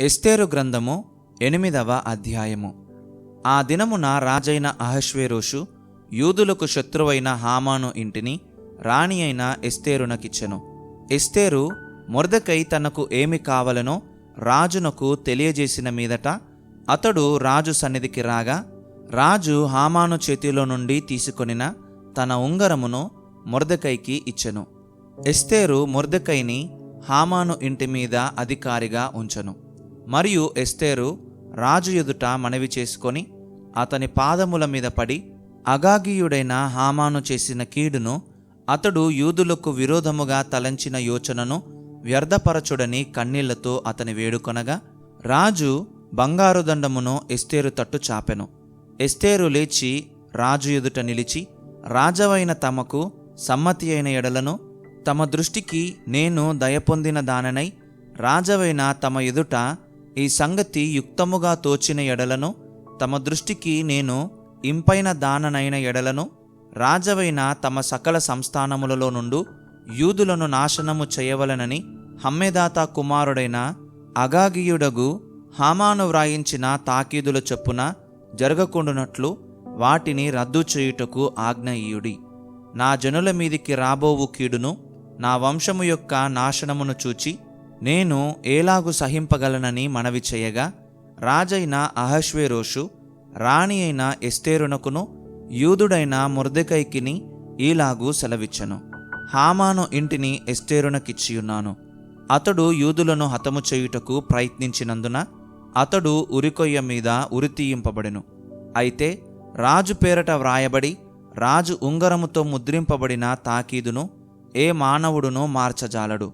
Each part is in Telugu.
ఎస్తేరు గ్రంథము ఎనిమిదవ అధ్యాయము. ఆ దినమున రాజైన అహశ్వేరోషు యూదులకు శత్రువైన హామాను ఇంటిని రాణి అయిన ఎస్తేరునకిచ్చెను. ఎస్తేరు మొర్దకై తనకు ఏమి కావలనో రాజునకు తెలియజేసిన మీదట అతడు రాజు సన్నిధికి రాగా రాజు హామాను చేతిలో నుండి తీసుకొనిన తన ఉంగరమును మురదకైకి ఇచ్చెను. ఎస్తేరు మొర్దెకైని హామాను ఇంటి మీద అధికారిగా ఉంచెను. మరియు ఎస్తేరు రాజు ఎదుట మనవి చేసుకొని అతని పాదముల మీద పడి అగాగీయుడైన హామాను చేసిన కీడును అతడు యూదులకు విరోధముగా తలంచిన యోచనను వ్యర్థపరచుడని కన్నీళ్ళతో అతని వేడుకొనగా రాజు బంగారు దండమును ఎస్తేరు తట్టు చాపెను. ఎస్తేరు లేచి రాజు ఎదుట నిలిచి రాజవైన తమకు సమ్మతి అయిన ఎడలను తమ దృష్టికి నేను దయపొందిన దాననై రాజవైన తమ ఎదుట ఈ సంగతి యుక్తముగా తోచిన ఎడలను తమ దృష్టికి నేను ఇంపైన దాననైన ఎడలను రాజవైన తమ సకల సంస్థానములలో నుండు యూదులను నాశనము చేయవలనని హమ్మెదాత కుమారుడైన అగాగియుడగు హామాను వ్రాయించిన తాకీదుల చొప్పున జరగకుండునట్లు వాటిని రద్దు చేయుటకు ఆజ్ఞయుడి నా జనుల మీదికి రాబోవు కీడును నా వంశము యొక్క నాశనమును చూచి నేను ఏలాగు సహింపగలనని మనవి చేయగా రాజైన అహశ్వేరోషు రాణి అయిన ఎస్తేరునకును యూదుడైన మురదకైకిని ఈలాగు సెలవిచ్చను. హామాను ఇంటిని ఎస్తేరునకిచ్చియున్నాను. అతడు యూదులను హతము చేయుటకు ప్రయత్నించినందున అతడు ఉరికొయ్య మీద ఉరితీయింపబడెను. అయితే రాజు పేరట వ్రాయబడి రాజు ఉంగరముతో ముద్రింపబడిన తాకీదును ఏ మానవుడును మార్చజాలడు.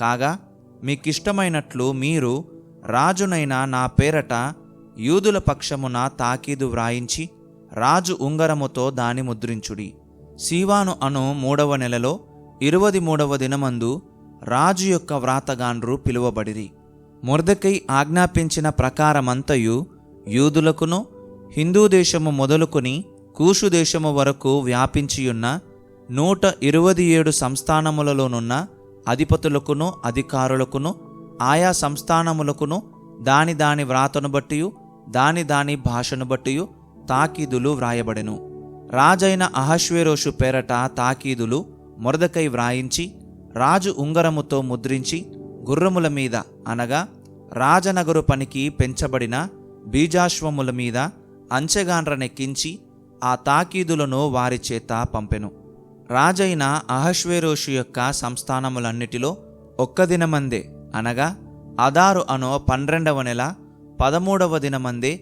కాగా మీకిష్టమైనట్లు మీరు రాజునైన నా పేరట యూదుల పక్షమున తాకీదు వ్రాయించి రాజు ఉంగరముతో దాని ముద్రించుడి. సీవాను అను మూడవ నెలలో ఇరువది మూడవ దినమందు రాజు యొక్క వ్రాతగాండ్రు పిలువబడిరి. మురదకై ఆజ్ఞాపించిన ప్రకారమంతయు యూదులకును హిందూ దేశము మొదలుకొని కూషు దేశము వరకు వ్యాపించియున్న నూట ఇరవై ఏడు సంస్థానములలోనున్న అధిపతులకును అధికారులకును ఆయా సంస్థానములకును దాని దాని వ్రాతను బట్టియు దాని దాని భాషను బట్టియు తాకీదులు వ్రాయబడెను. రాజైన అహశ్వేరోషు పేరట తాకీదులు మొరదకై వ్రాయించి రాజు ఉంగరముతో ముద్రించి గుర్రముల మీద అనగా రాజనగరు పనికి పెంచబడిన బీజాశ్వముల మీద అంచెగాండ్రనెక్కించి ఆ తాకీదులను వారి చేత పంపెను. రాజైన అహశ్వేరోషు యొక్క సంస్థానములన్నిటిలో ఒక్క దినమందే అనగా అదారు అనో పన్నెండవ నెల పదమూడవ దినమందే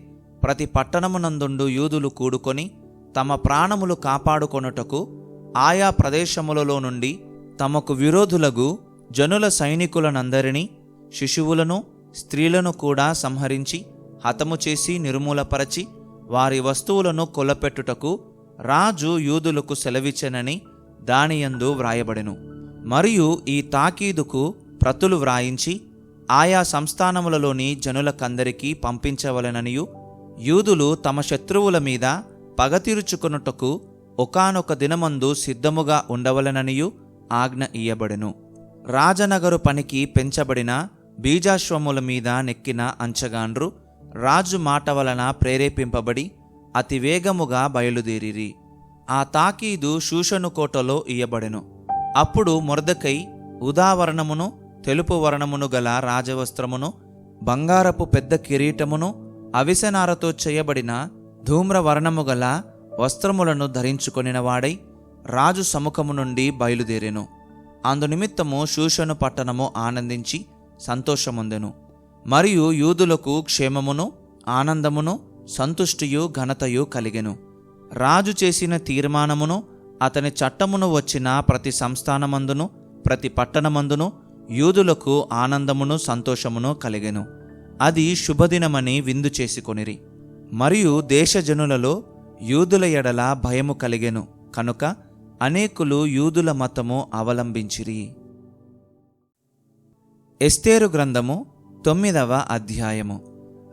ప్రతి పట్టణమునందుండు యూదులు కూడుకొని తమ ప్రాణములు కాపాడుకొనుటకు ఆయా ప్రదేశములలో నుండి తమకు విరోధులగు జనుల సైనికులనందరినీ శిశువులను స్త్రీలను కూడా సంహరించి హతము చేసి నిర్మూలపరచి వారి వస్తువులను కొలపెట్టుటకు రాజు యూదులకు సెలవిచ్చెనని దానియందు వ్రాయబడెను. మరియు ఈ తాకీదుకు ప్రతులు వ్రాయించి ఆయా సంస్థానములలోని జనులకందరికీ పంపించవలెననియు యూదులు తమ శత్రువుల మీద పగ ఒకనొక ఒకానొక దినమందు సిద్ధముగా ఉండవలెననియు ఆజ్ఞ ఇయ్యబడెను. రాజనగరు పనికి పెంచబడిన బీజాశ్వముల మీద నెక్కిన అంచగాండ్రు రాజు మాట వలన ప్రేరేపింపబడి అతి వేగముగా బయలుదేరిరి. ఆ తాకీదు శూషను కోటలో ఇయ్యబడెను. అప్పుడు మురదకై ఉదావరణమును తెలుపు వర్ణమును గల రాజవస్త్రమును బంగారపు పెద్ద కిరీటమును అవిసెనారతో చేయబడిన ధూమ్రవర్ణము గల వస్త్రములను ధరించుకొనినవాడై రాజు సముఖము నుండి బయలుదేరెను. అందునిమిత్తము శూషను పట్టణము ఆనందించి సంతోషముందెను. మరియు యూదులకు క్షేమమును ఆనందమును సంతుష్టియు ఘనతయు కలిగెను. రాజు చేసిన తీర్మానమును అతని చట్టమును వచ్చిన ప్రతి సంస్థానమందును ప్రతి పట్టణమందును యూదులకు ఆనందమును సంతోషమును కలిగెను. అది శుభదినమని విందు చేసుకొనిరి. మరియు దేశజనులలో యూదుల ఎడల భయము కలిగెను. కనుక అనేకులు యూదుల మతము అవలంబించిరి. ఎస్తేరు గ్రంథము తొమ్మిదవ అధ్యాయము.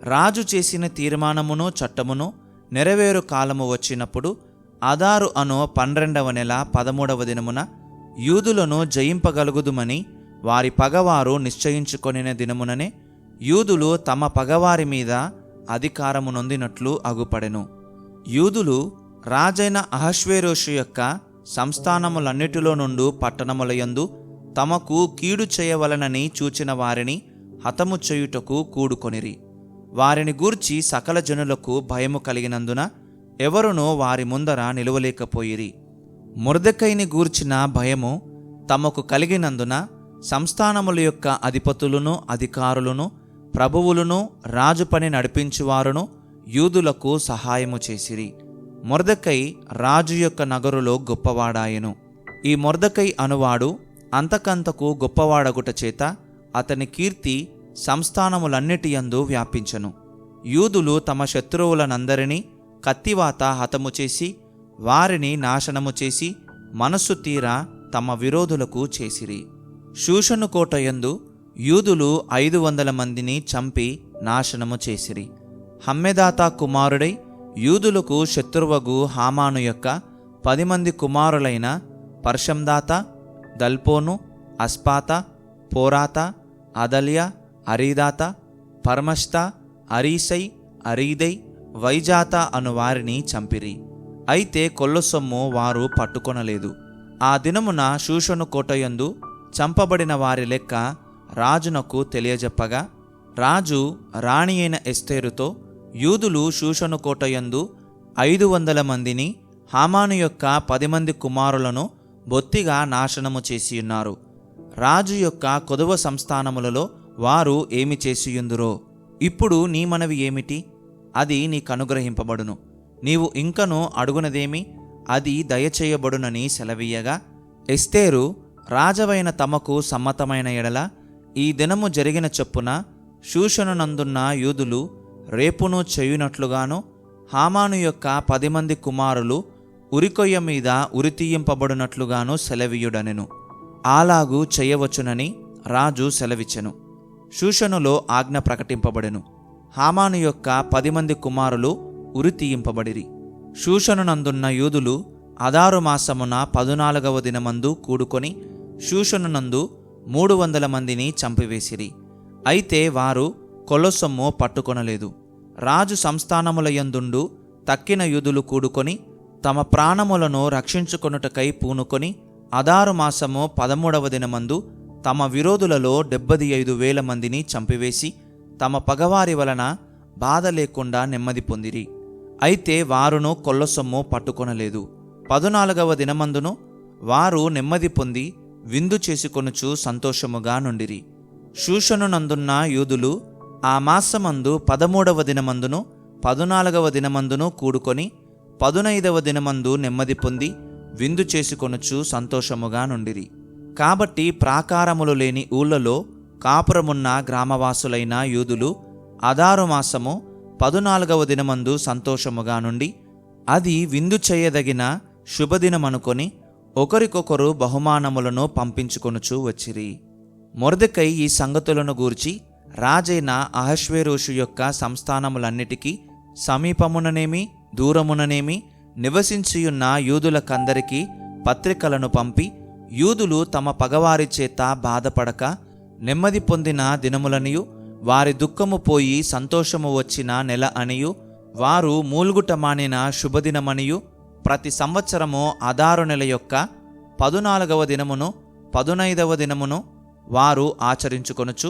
రాజు చేసిన తీర్మానమును చట్టమును నెరవేరు కాలము వచ్చినప్పుడు అదారు అను పన్నెండవ నెల పదమూడవ దినమున యూదులను జయింపగలుగుదుమని వారి పగవారు నిశ్చయించుకొనిన దినముననే యూదులు తమ పగవారి మీద అధికారము నొందినట్లు అగుపడెను. యూదులు రాజైన అహశ్వేరోషు యొక్క సంస్థానములన్నిటిలో నుండు పట్టణములయందు తమకు కీడు చేయవలనని చూచిన వారిని హతము చేయుటకు కూడుకొనిరి. వారిని గూర్చి సకల జనులకు భయము కలిగినందున ఎవరునూ వారి ముందర నిలువలేకపోయిరి. మురదకైని గూర్చిన భయము తమకు కలిగినందున సంస్థానముల యొక్క అధిపతులను అధికారులను ప్రభువులను రాజు పని నడిపించువారును యూదులకు సహాయము చేసిరి. మురదకై రాజు యొక్క నగరులో గొప్పవాడాయెను. ఈ మురదకై అనువాడు అంతకంతకు గొప్పవాడగుట చేత అతని కీర్తి సంస్థానములన్నిటియందు వ్యాపించెను. యూదులు తమ శత్రువులనందరినీ కత్తివాత హతము చేసి వారిని నాశనము చేసి మనస్సు తీరా తమ విరోధులకు చేసిరి. శూషను కోటయందు యూదులు ఐదు వందల మందిని చంపి నాశనము చేసిరి. హమ్మెదాతా కుమారుడై యూదులకు శత్రువగు హామాను యొక్క పది మంది కుమారులైన పర్షందాత దల్పోను అస్పాత పోరాత అదల్య అరీదాత పరమష్త అరీసై అరీదై వైజాత అను వారిని చంపిరి. అయితే కొల్లసొమ్ము వారు పట్టుకొనలేదు. ఆ దినమున శూషను కోటయందు చంపబడిన వారి లెక్క రాజునకు తెలియజెప్పగా రాజు రాణి అయిన ఎస్తేరుతో యూదులు శూషను కోటయందు ఐదు వందల మందిని హామాను యొక్క పది మంది కుమారులను బొత్తిగా నాశనము చేసియున్నారు. రాజు యొక్క కొదువ సంస్థానములలో వారు ఏమి చేసియుందురో? ఇప్పుడు నీ మనవి ఏమిటి? అది నీకనుగ్రహింపబడును నీవు ఇంకను అడుగునదేమి? అది దయచేయబడునని సెలవీయగా ఎస్తేరు రాజవైన తమకు సమ్మతమైన ఎడల ఈ దినము జరిగిన చొప్పున శూషణనందున్న యూదులు రేపును చేయునట్లుగాను హామాను యొక్క పది మంది కుమారులు ఉరికొయ్య మీద ఉరితీయింపబడినట్లుగాను సెలవీయుడనెను. అలాగు చేయవచ్చునని రాజు సెలవిచ్చెను. శూషణులో ఆజ్ఞ ప్రకటింపబడెను. హామాను యొక్క పది మంది కుమారులు ఉరితీయింపబడిరి శూషణునందున్న యూదులు అదారు మాసమున పదునాలుగవ దినమందు కూడుకొని శూషణునందు మూడు వందల మందిని చంపివేసిరి. అయితే వారు కొలసొమ్ము పట్టుకొనలేదు. రాజు సంస్థానముల యందుండు తక్కిన యూదులు కూడుకొని తమ ప్రాణములను రక్షించుకొనుటకై పూనుకొని అదారు మాసము పదమూడవ దినమందు తమ విరోధులలో డెబ్బది ఐదు వేల మందిని చంపివేసి తమ పగవారి వలన బాధ లేకుండా నెమ్మది పొందిరి. అయితే వారును కొల్లసొమ్ము పట్టుకొనలేదు. పదునాలుగవ దినమందును వారు నెమ్మది పొంది విందు చేసుకొనుచు సంతోషముగా నుండిరి. శూషణునందున్న యూదులు ఆ మాసమందు పదమూడవ దినమందును పదునాలుగవ దినమందును కూడుకొని పదునైదవ దినమందు నెమ్మది పొంది విందు చేసుకొనుచు సంతోషముగా నుండిరి. కాబట్టి ప్రాకారములు లేని ఊళ్ళలో కాపురమున్న గ్రామవాసులైన యూదులు అదారు మాసము పదునాలుగవ దినమందు సంతోషముగా నుండి అది విందు చేయదగిన శుభదినమనుకొని ఒకరికొకరు బహుమానములను పంపించుకొనుచూ వచ్చిరి. మొరదకై ఈ సంగతులను గూర్చి రాజైన అహశ్వేరోషు యొక్క సంస్థానములన్నిటికీ సమీపముననేమి దూరముననేమి నివసించియున్న యూదులకందరికీ పత్రికలను పంపి యూదులు తమ పగవారి చేత బాధపడక నెమ్మది పొందిన దినములనియు వారి దుఃఖము పోయి సంతోషము వచ్చిన నెల అనియు వారు మూలుగుట మానిన శుభదినమనియు ప్రతి సంవత్సరము అదారు నెల యొక్క పదునాలుగవ దినమును పదునైదవ దినమును వారు ఆచరించుకొనుచు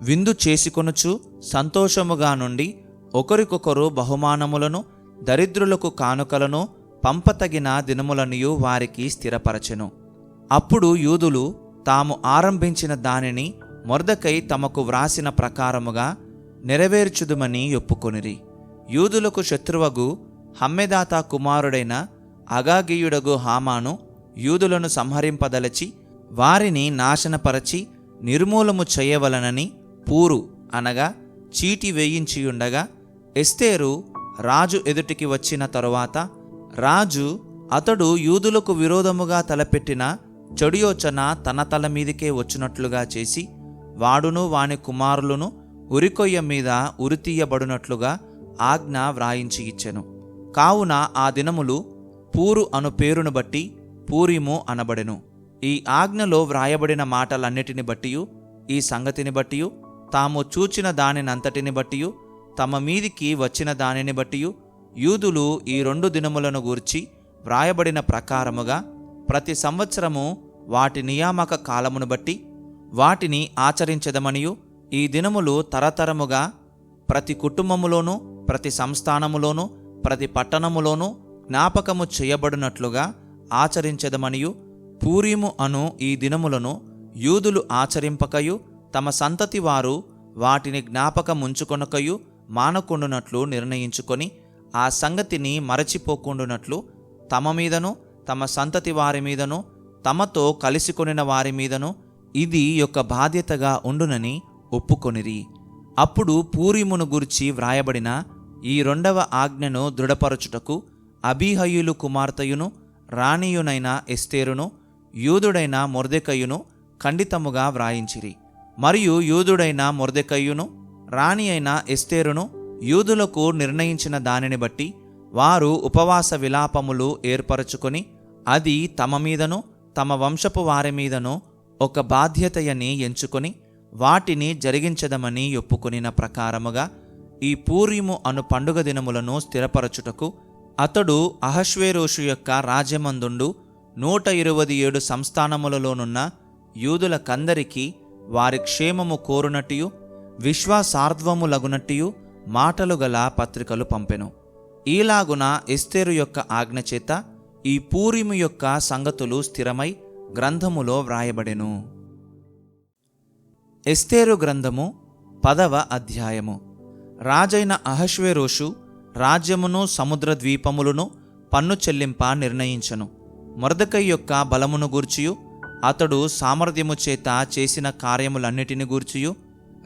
విందు చేసుకొనుచు సంతోషముగా నుండి ఒకరికొకరు బహుమానములను దరిద్రులకు కానుకలను పంపతగిన దినములనియు వారికి స్థిరపరచెను. అప్పుడు యూదులు తాము ఆరంభించిన దానిని మొరదకై తమకు వ్రాసిన ప్రకారముగా నెరవేర్చుదుమని ఒప్పుకొనిరి. యూదులకు శత్రువగు హమ్మెదాత కుమారుడైన అగాగియుడగు హామాను యూదులను సంహరింపదలచి వారిని నాశనపరచి నిర్మూలము చేయవలనని పూరు అనగా చీటి వేయించియుండగా ఎస్తేరు రాజు ఎదుటికి వచ్చిన తరువాత రాజు అతడు యూదులకు విరోధముగా తలపెట్టిన చెడు యోచన తన తల మీదకే వచ్చినట్లుగా చేసి వాడును వాని కుమారులను ఉరికొయ్య మీద ఉరితీయబడినట్లుగా ఆజ్ఞ వ్రాయించి ఇచ్చెను. కావున ఆ దినములు పూరు అను పేరును బట్టి పూరిము అనబడెను. ఈ ఆజ్ఞలో వ్రాయబడిన మాటలన్నిటిని బట్టియు ఈ సంగతిని బట్టియు తాము చూచిన దానినంతటిని బట్టియు తమ మీదికి వచ్చిన దానిని బట్టియు యూదులు ఈ రెండు దినములను గూర్చి వ్రాయబడిన ప్రకారముగా ప్రతి సంవత్సరము వాటి నియామక కాలమును బట్టి వాటిని ఆచరించదమనియు ఈ దినములు తరతరముగా ప్రతి కుటుంబములోనూ ప్రతి సంస్థానములోనూ ప్రతి పట్టణములోనూ జ్ఞాపకము చేయబడినట్లుగా ఆచరించదమనియు. పూరీము అను ఈ దినములను యూదులు ఆచరింపకయు తమ సంతతి వారు వాటిని జ్ఞాపకముంచుకొనకయు మానకుండునట్లు నిర్ణయించుకొని ఆ సంగతిని మరచిపోకుండునట్లు తమ మీదను తమ సంతతి వారి మీదను తమతో కలిసికొనిన వారి మీదను ఇది యొక్క బాధ్యతగా ఉండునని ఒప్పుకొనిరి. అప్పుడు పూరిమును గురించి వ్రాయబడిన ఈ రెండవ ఆజ్ఞను దృఢపరచుటకు అభిహయులు కుమార్తెయును రాణియునైన ఎస్తేరును యూదుడైన మొర్దెకయ్యును ఖండితముగా వ్రాయించిరి. మరియు యూదుడైన మొర్దెకయ్యును రాణి అయిన ఎస్తేరును యూదులకు నిర్ణయించిన దానిని బట్టి వారు ఉపవాస విలాపములు ఏర్పరచుకొని అది తమ మీదను తమ వంశపు వారి మీదను ఒక బాధ్యతయని ఎంచుకొని వాటిని జరిగించదమని ఒప్పుకొనిన ప్రకారముగా ఈ పూర్యము అను పండుగ దినములను స్థిరపరచుటకు అతడు అహశ్వేరోషు యొక్క రాజ్యమందుండు నూట ఇరవై ఏడు సంస్థానములలోనున్న యూదులకందరికీ వారి క్షేమము కోరునట్టియు విశ్వాసార్ధ్వములగునట్టియు మాటలు గల పత్రికలు పంపెను. ఈలాగున ఎస్తేరు యొక్క ఆజ్ఞ చేత ఈ పూరిము యొక్క సంగతులు స్థిరమై గ్రంథములో వ్రాయబడెను. ఎస్తేరు గ్రంథము పదవ అధ్యాయము. రాజైన అహశ్వేరోషు రాజ్యమును సముద్ర ద్వీపములను పన్ను చెల్లింప నిర్ణయించను. మొరదకై యొక్క బలమును గూర్చియు అతడు సామర్థ్యము చేత చేసిన కార్యములన్నిటిని గూర్చియు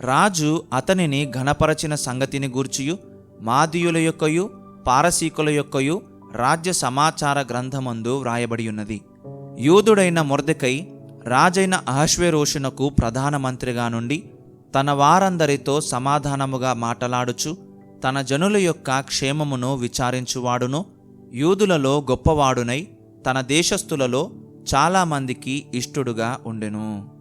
రాజు అతనిని ఘనపరచిన సంగతిని గూర్చియు మాదీయుల యొక్కయు పారసీకుల యొక్కయు రాజ్య సమాచార గ్రంథమందు వ్రాయబడి ఉన్నది. యూదుడైన మొర్దెకై రాజైన అహశ్వేరోషునకు ప్రధానమంత్రిగా నుండి తన వారందరితో సమాధానముగా మాటలాడుచు తన జనుల యొక్క క్షేమమును విచారించువాడును. యూదులలో గొప్పవాడునై తన దేశస్థులలో చాలామందికి ఇష్టుడుగా ఉండెను.